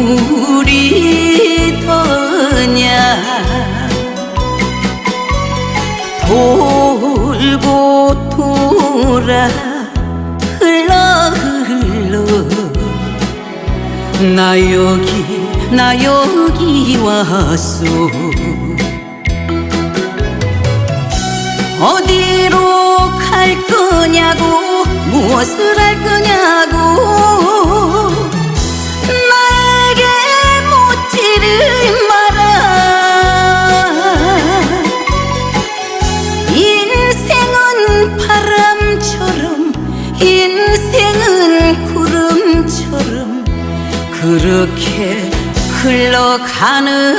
우리 더냐? 돌고 돌아 흘러 흘러. 나 여기 나 여기 왔소. 어디로 갈 거냐고 무엇을 할 거냐? 인생은 구름처럼 그렇게 흘러가는